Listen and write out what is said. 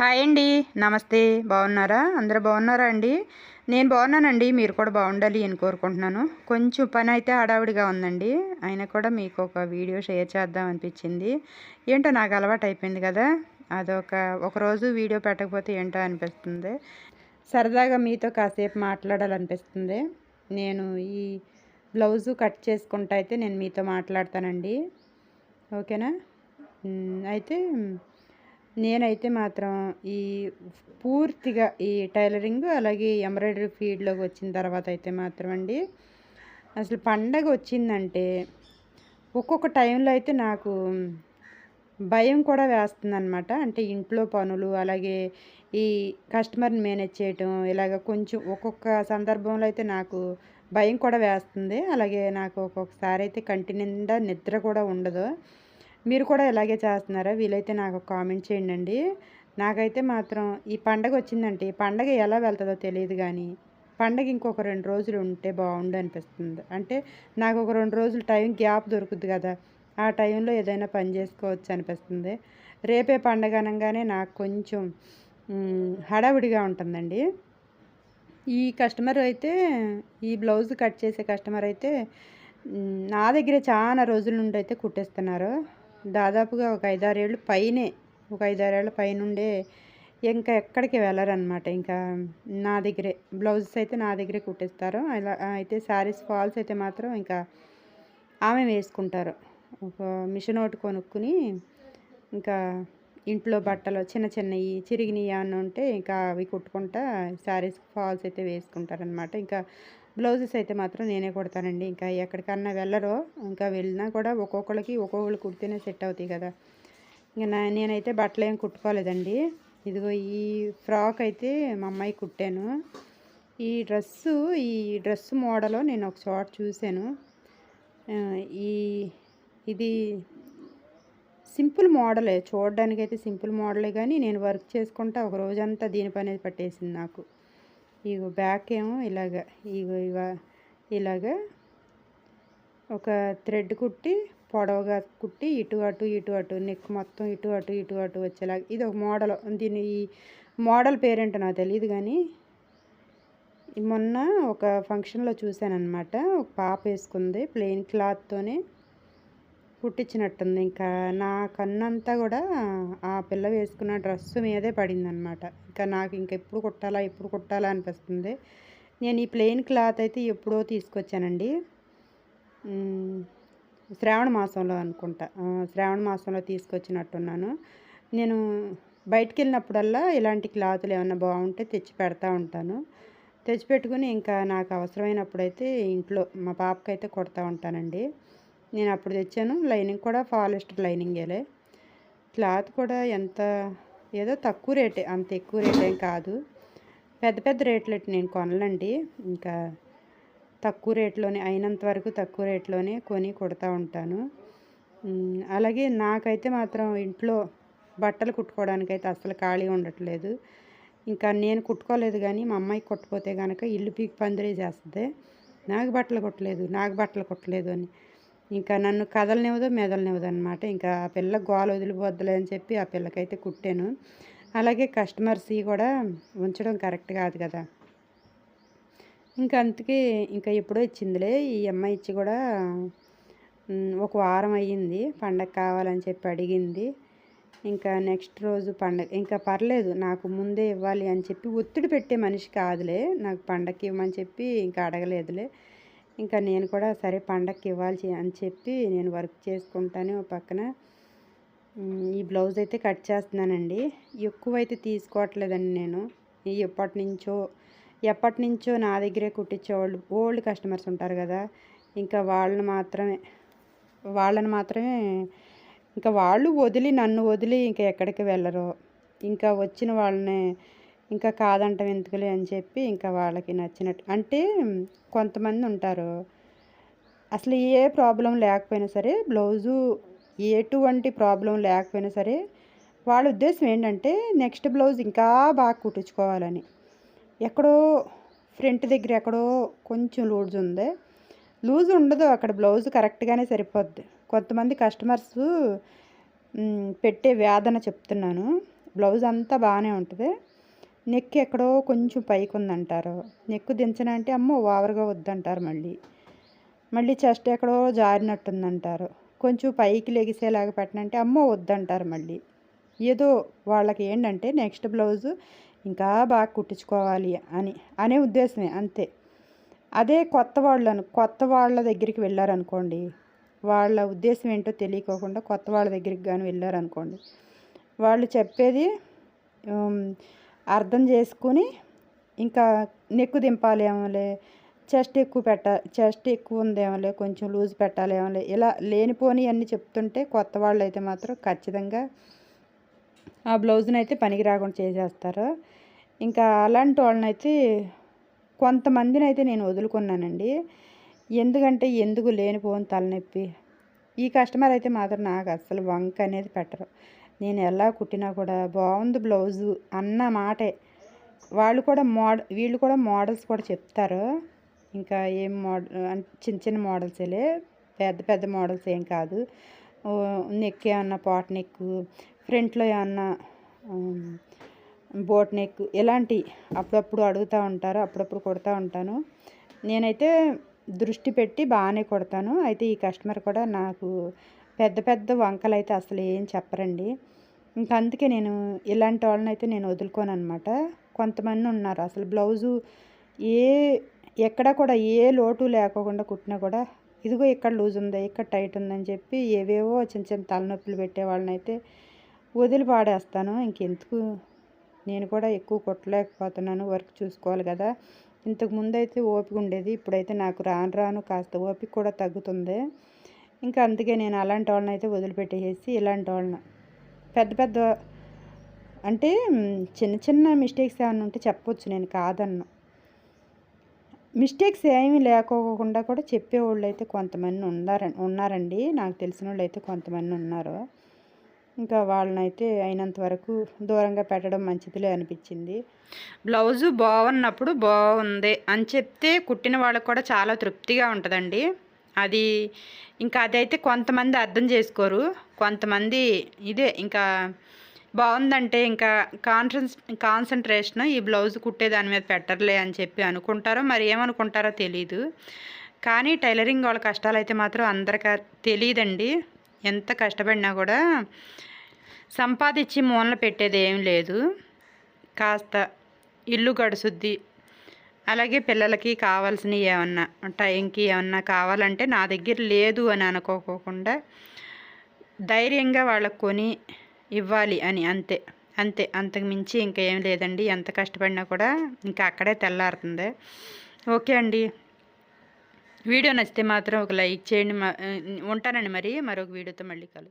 Hi అండి. నమస్తే. బాగున్నారా? అందరూ బాగున్నారా అండి? నేను బాగున్నానండి. మీరు కూడా బాగుండాలి అని కోరుకుంటున్నాను. కొంచెం పని అయితే హడావిడిగా ఉందండి. అయినా కూడా మీకు ఒక వీడియో షేర్ చేద్దాం అనిపించింది. ఏంటో నాకు అలవాటు అయిపోయింది కదా. అదొక ఒకరోజు వీడియో పెట్టకపోతే ఏంటో అనిపిస్తుంది. సరదాగా మీతో కాసేపు మాట్లాడాలనిపిస్తుంది. నేను ఈ బ్లౌజు కట్ చేసుకుంటా అయితే నేను మీతో మాట్లాడతానండి. ఓకేనా? అయితే నేనైతే మాత్రం ఈ పూర్తిగా ఈ టైలరింగ్ అలాగే ఎంబ్రాయిడరీ ఫీల్డ్లోకి వచ్చిన తర్వాత అయితే మాత్రం అండి అసలు పండగ వచ్చిందంటే ఒక్కొక్క టైంలో అయితే నాకు భయం కూడా వేస్తుంది అనమాట అంటే ఇంట్లో పనులు అలాగే ఈ కస్టమర్ని మేనేజ్ చేయటం ఇలాగ కొంచెం ఒక్కొక్క సందర్భంలో అయితే నాకు భయం కూడా వేస్తుంది. అలాగే నాకు ఒక్కొక్కసారి అయితే కంటి నిండా నిద్ర కూడా ఉండదు. మీరు కూడా ఇలాగే చేస్తున్నారా? వీలైతే నాకు కామెంట్ చేయండి నాకైతే మాత్రం ఈ పండగ వచ్చిందంటే ఈ పండగ ఎలా వెళ్తుందో తెలియదు కానీ పండగ ఇంకొక రెండు రోజులు ఉంటే బాగుండు అనిపిస్తుంది. అంటే నాకు ఒక రెండు రోజులు టైం గ్యాప్ దొరుకుద్ది కదా ఆ టైంలో ఏదైనా పని చేసుకోవచ్చు అనిపిస్తుంది. రేపే పండగ అనగానే నాకు కొంచెం హడావిడిగా ఉంటుందండి. ఈ కస్టమర్ అయితే ఈ బ్లౌజ్ కట్ చేసే కస్టమర్ అయితే నా దగ్గరే చాలా రోజుల నుండి అయితే కుట్టేస్తున్నారు. దాదాపుగా ఒక ఐదారేళ్ళు పైనే ఒక ఐదారేళ్ళ పైనుండే ఇంకా ఎక్కడికి వెళ్ళరనమాట ఇంకా నా దగ్గరే బ్లౌజెస్ అయితే నా దగ్గరే కుట్టిస్తారు. అలా అయితే శారీస్ ఫాల్స్ అయితే మాత్రం ఇంకా ఆమె వేసుకుంటారు. ఒక మిషన్ ఒకటి కొనుక్కుని ఇంకా ఇంట్లో బట్టలు చిన్న చిన్నవి చిరిగినవి ఏమన్నా ఉంటే ఇంకా అవి కుట్టుకుంటా శారీస్ ఫాల్స్ అయితే వేసుకుంటారనమాట ఇంకా బ్లౌజెస్ అయితే మాత్రం నేనే కుడతానండి. ఇంకా ఎక్కడికన్నా వెళ్ళరో ఇంకా వెళ్ళినా కూడా ఒక్కొక్కరికి ఒక్కొక్కరు కుడితేనే సెట్ అవుతాయి కదా. ఇంకా నా నేనైతే బట్టలు ఏం కుట్టుకోలేదండి. ఇదిగో ఈ ఫ్రాక్ అయితే మా అమ్మాయి కుట్టాను. ఈ డ్రెస్సు ఈ డ్రెస్ మోడల్ నేను ఒక చోట చూశాను. ఈ ఇది సింపుల్ మోడలే. చూడడానికి అయితే సింపుల్ మోడలే కానీ నేను వర్క్ చేసుకుంటా ఒక రోజంతా దీని పని పట్టేసింది నాకు. ఇగో బ్యాక్ ఏమో ఇలాగ ఇగో ఇవ ఇలాగ ఒక థ్రెడ్ కుట్టి పొడవుగా కుట్టి ఇటు అటు ఇటు అటు నెక్ మొత్తం ఇటు అటు ఇటు అటు వచ్చేలాగా. ఇది ఒక మోడల్ దీని ఈ మోడల్ పేరేంటో నాకు తెలియదు కానీ మొన్న ఒక ఫంక్షన్లో చూశానమాట ఒక పాప వేసుకుంది ప్లెయిన్ క్లాత్తోనే కుట్టించినట్టుంది ఇంకా నా కన్నంతా కూడా ఆ పిల్ల వేసుకున్న డ్రెస్ మీదే పడిందనమాట. ఇంకా నాకు ఇంకా ఎప్పుడు కుట్టాలా ఎప్పుడు కుట్టాలా అనిపిస్తుంది. నేను ఈ ప్లెయిన్ క్లాత్ అయితే ఎప్పుడో తీసుకొచ్చానండి. శ్రావణ మాసంలో అనుకుంటా. శ్రావణ మాసంలో తీసుకొచ్చినట్టున్నాను. నేను బయటికి వెళ్ళినప్పుడల్లా ఇలాంటి క్లాతులు ఏమైనా బాగుంటే తెచ్చి పెడతా ఉంటాను. తెచ్చి పెట్టుకుని ఇంకా నాకు అవసరమైనప్పుడైతే ఇంట్లో మా పాపకైతే కొడతా ఉంటానండి. నేను అప్పుడు తెచ్చాను. లైనింగ్ కూడా ఫాలిస్టర్ లైనింగేలే. క్లాత్ కూడా ఎంత ఏదో తక్కువ రేటే అంత ఎక్కువ రేట్ ఏం కాదు. పెద్ద పెద్ద రేట్లు నేను కొనలండి. ఇంకా తక్కువ రేట్లోనే అయినంత వరకు తక్కువ రేట్లోనే కొని కుడతా ఉంటాను. అలాగే నాకైతే మాత్రం ఇంట్లో బట్టలు కుట్టుకోవడానికి అయితే అసలు ఖాళీ ఉండట్లేదు. ఇంకా నేను కుట్టుకోలేదు కానీ మా అమ్మాయికి కుట్టపోతే కనుక ఇల్లు పీకి పందిరేసేస్తుంది. నాకు బట్టలు కుట్టలేదు నాకు బట్టలు కుట్టలేదు అని. ఇంకా నన్ను కదలనివ్వదు మెదలనివ్వదు అనమాట ఇంకా ఆ పిల్ల గోల వదిలిపోద్దులే అని చెప్పి ఆ పిల్లకైతే కుట్టాను. అలాగే కస్టమర్స్ కూడా ఉంచడం కరెక్ట్ కాదు కదా. ఇంకా అందుకే ఇంకా ఎప్పుడో ఇచ్చిందిలే. ఈ అమ్మాయి ఇచ్చి కూడా ఒక వారం అయ్యింది. పండగ కావాలని చెప్పి అడిగింది. ఇంకా నెక్స్ట్ రోజు పండగ ఇంకా పర్లేదు నాకు ముందే ఇవ్వాలి అని చెప్పి ఒత్తిడి పెట్టే మనిషి కాదులే. నాకు పండగకి ఇవ్వమని చెప్పి ఇంకా అడగలేదులే. ఇంకా నేను కూడా సరే పండగకి ఇవ్వాలి అని చెప్పి నేను వర్క్ చేసుకుంటాను ఓ పక్కన. ఈ బ్లౌజ్ అయితే కట్ చేస్తున్నానండి. ఎక్కువ అయితే తీసుకోవట్లేదండి నేను. ఎప్పటి నుంచో ఎప్పటి నుంచో నా దగ్గరే కుట్టించేవాళ్ళు ఓల్డ్ కస్టమర్స్ ఉంటారు కదా. ఇంకా వాళ్ళని మాత్రమే వాళ్ళని మాత్రమే ఇంకా వాళ్ళు వదిలి నన్ను వదిలి ఇంకా ఎక్కడికి వెళ్ళరు. ఇంకా వచ్చిన వాళ్ళని ఇంకా కాదంటాం ఎందుకులే అని చెప్పి ఇంకా వాళ్ళకి నచ్చినట్టు. అంటే కొంతమంది ఉంటారు. అసలు ఏ ప్రాబ్లం లేకపోయినా సరే బ్లౌజు ఎటువంటి ప్రాబ్లం లేకపోయినా సరే వాళ్ళ ఉద్దేశం ఏంటంటే నెక్స్ట్ బ్లౌజ్ ఇంకా బాగా కుట్టించుకోవాలని. ఎక్కడో ఫ్రంట్ దగ్గర ఎక్కడో కొంచెం లూజ్ ఉంది. లూజ్ ఉండదు అక్కడ బ్లౌజ్ కరెక్ట్గానే సరిపోద్ది. కొంతమంది కస్టమర్స్ పెట్టే వేదన చెప్తున్నాను. బ్లౌజ్ అంతా బాగానే ఉంటుంది. నెక్ ఎక్కడో కొంచెం పైకి ఉందంటారు నెక్ దించనంటే అమ్మో ఓవర్గా వద్దంటారు మళ్ళీ. మళ్ళీ చెస్ట్ ఎక్కడో జారినట్టుందంటారు. కొంచెం పైకి లెగిసేలాగా పెట్టనంటే అమ్మో వద్దంటారు మళ్ళీ. ఏదో వాళ్ళకి ఏంటంటే నెక్స్ట్ బ్లౌజు ఇంకా బాగా కుట్టించుకోవాలి అని అనే ఉద్దేశమే అంతే. అదే కొత్త వాళ్ళను కొత్త వాళ్ళ దగ్గరికి వెళ్ళారనుకోండి వాళ్ళ ఉద్దేశం ఏంటో తెలియకోకుండా కొత్త వాళ్ళ దగ్గరికి కానీ వెళ్ళారనుకోండి వాళ్ళు చెప్పేది అర్థం చేసుకుని ఇంకా నెక్కు దింపాలేమోలే చెస్ట్ ఎక్కువ పెట్ట చెస్ట్ ఎక్కువ ఉందేమోలే కొంచెం లూజ్ పెట్టాలేమోలే ఇలా లేనిపోని అన్నీ చెప్తుంటే కొత్త వాళ్ళు అయితే మాత్రం ఖచ్చితంగా ఆ బ్లౌజ్ని అయితే పనికి రాకుండా చేసేస్తారు. ఇంకా అలాంటి వాళ్ళనైతే కొంతమందిని అయితే నేను వదులుకున్నానండి. ఎందుకంటే ఎందుకు లేనిపోని తలనొప్పి. ఈ కస్టమర్ అయితే మాత్రం నాకు అస్సలు వంక అనేది పెట్టరు. నేను ఎలా కుట్టినా కూడా బాగుంది బ్లౌజు అన్న మాటే. వాళ్ళు కూడా మోడ వీళ్ళు కూడా మోడల్స్ కూడా చెప్తారు. ఇంకా ఏం మోడల్ చిన్న చిన్న మోడల్సేలే. పెద్ద పెద్ద మోడల్స్ ఏం కాదు. నెక్ ఏమన్నా పాట్ నెక్ ఫ్రంట్లో ఏమన్నా బోట్ నెక్ ఇలాంటి అప్పుడప్పుడు అడుగుతూ ఉంటారు అప్పుడప్పుడు కొడతా ఉంటాను. నేనైతే దృష్టి పెట్టి బాగానే కొడతాను. అయితే ఈ కస్టమర్ కూడా నాకు పెద్ద పెద్ద వంకలు అయితే అసలు ఏం చెప్పరండి. ఇంకా అందుకే నేను ఇలాంటి వాళ్ళని అయితే నేను వదులుకోను అనమాట కొంతమంది ఉన్నారు అసలు బ్లౌజు ఏ ఎక్కడ కూడా ఏ లోటు లేకోకుండా కుట్టినా కూడా ఇదిగో ఇక్కడ లూజ్ ఉందా ఇక్కడ టైట్ ఉందని చెప్పి ఏవేవో చిన్న చిన్న తలనొప్పులు పెట్టే వాళ్ళని అయితే వదిలి పాడేస్తాను. ఇంకెందుకు నేను కూడా ఎక్కువ కొట్టలేకపోతున్నాను వర్క్ చూసుకోవాలి కదా. ఇంతకు ముందు అయితే ఓపిక ఉండేది ఇప్పుడైతే నాకు రాను రాను కాస్త ఓపిక కూడా తగ్గుతుంది. ఇంకా అందుకే నేను అలాంటి వాళ్ళని అయితే వదిలిపెట్టేసి ఇలాంటి వాళ్ళని పెద్ద పెద్ద అంటే చిన్న చిన్న మిస్టేక్స్ ఏమైనా ఉంటే చెప్పొచ్చు నేను కాదన్ను. మిస్టేక్స్ ఏమీ లేకోకుండా కూడా చెప్పేవాళ్ళు అయితే కొంతమంది ఉన్నార ఉన్నారండి. నాకు తెలిసిన వాళ్ళు అయితే కొంతమంది ఉన్నారు. ఇంకా వాళ్ళనైతే అయినంత వరకు దూరంగా పెట్టడం మంచిదిలే అనిపించింది. బ్లౌజు బాగున్నప్పుడు బాగుంది అని చెప్తే కుట్టిన వాళ్ళకి కూడా చాలా తృప్తిగా ఉంటుందండి. అది ఇంకా అదైతే కొంతమంది అర్థం చేసుకోరు. కొంతమంది ఇదే ఇంకా బాగుందంటే ఇంకా కాన్సన్స్ కాన్సన్ట్రేషన్ ఈ బ్లౌజ్ కుట్టే దాని మీద పెట్టర్లే అని చెప్పి అనుకుంటారో మరి ఏమనుకుంటారో తెలీదు. కానీ టైలరింగ్ వాళ్ళ కష్టాలు అయితే మాత్రం అందరికీ తెలియదండి ఎంత కష్టపడినా కూడా సంపాదించి మూలన పెట్టేది ఏం లేదు. కాస్త ఇల్లు గడుసుద్ది అలాగే పిల్లలకి కావాల్సినవి ఏమన్నా టైంకి ఏమన్నా కావాలంటే నా దగ్గర లేదు అని అనుకోకుండా ధైర్యంగా వాళ్ళకు కొని ఇవ్వాలి అని అంతే అంతే. అంతకు మించి ఇంకా ఏం లేదండి. ఎంత కష్టపడినా కూడా ఇంకా అక్కడే తెల్లారుతుంది. ఓకే అండి. వీడియో నచ్చితే మాత్రం ఒక లైక్ చేయండి. ఉంటానండి మరి. మరొక వీడియోతో మళ్ళీ కలు